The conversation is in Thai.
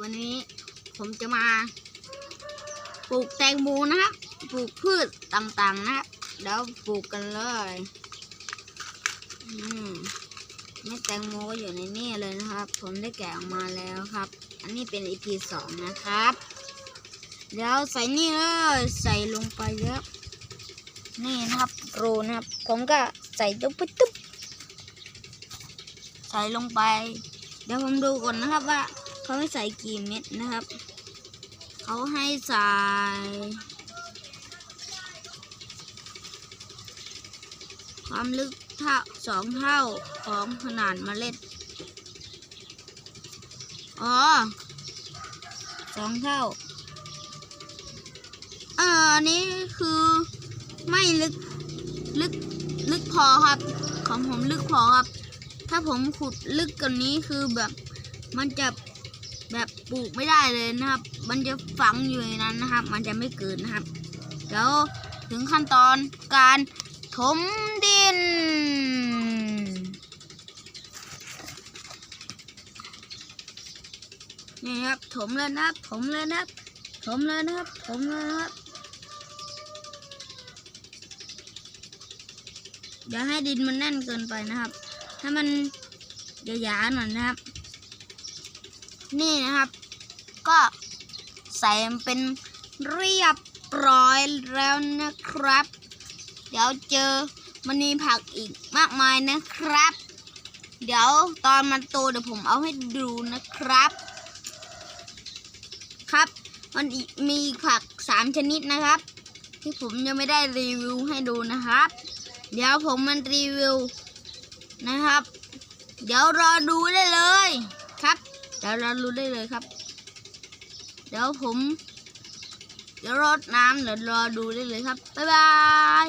วันนี้ผมจะมา ปลูกแตงโมนะครับ ปลูกพืชต่างๆนะครับเดี๋ยวปลูกกันเลยอืมเม็ดแตงโมก็อยู่ในนี่เลยนะครับ ผมได้แกะออกมาแล้วครับ อันนี้เป็น EP สองนะครับ เดี๋ยวใส่นี่เลยใส่ลงไปเยอะ นี่นะครับโรนะครับ ผมก็ใส่ตุ๊บตุ๊บใส่ลงไป เดี๋ยวผมดูก่อนนะครับว่า เขาให้ใส่กี่เม็ดนะครับ เขาให้ใส่ความลึกเท่าสองเท่าของขนาดเมล็ด อ๋อสองเท่าเอออันนี้คือไม่ลึกลึกลึกพอครับ ของผมลึกพอครับ ถ้าผมขุดลึกกว่านี้คือแบบมันจะ แบบปลูกไม่ได้เลยนะครับ มันจะฝังอยู่ในนั้นนะครับ มันจะไม่เกิดนะครับ เดี๋ยวถึงขั้นตอนการถมดิน นี่ครับถมเลยนะครับ ถมเลยนะครับ ถมเลยนะครับ ถมเลยนะครับอย่าให้ดินมันแน่นเกินไปนะครับ ถ้ามันหยาๆหน่อยนะครับ นี่นะครับ ก็ใส่เป็นเรียบร้อยแล้วนะครับ เดี๋ยวเจอมันมีผักอีกมากมายนะครับ เดี๋ยวตอนมันโตเดี๋ยวผมเอาให้ดูนะครับ ครับ มันมีผักสามชนิดนะครับ ที่ผมยังไม่ได้รีวิวให้ดูนะครับ เดี๋ยวผมมันรีวิวนะครับ เดี๋ยวรอดูได้เลยครับ เดี๋ยวเรารู้ได้เลยครับ เดี๋ยวผม เดี๋ยวรดน้ำเดี๋ยวรอดูได้เลยครับ บ๊ายบาย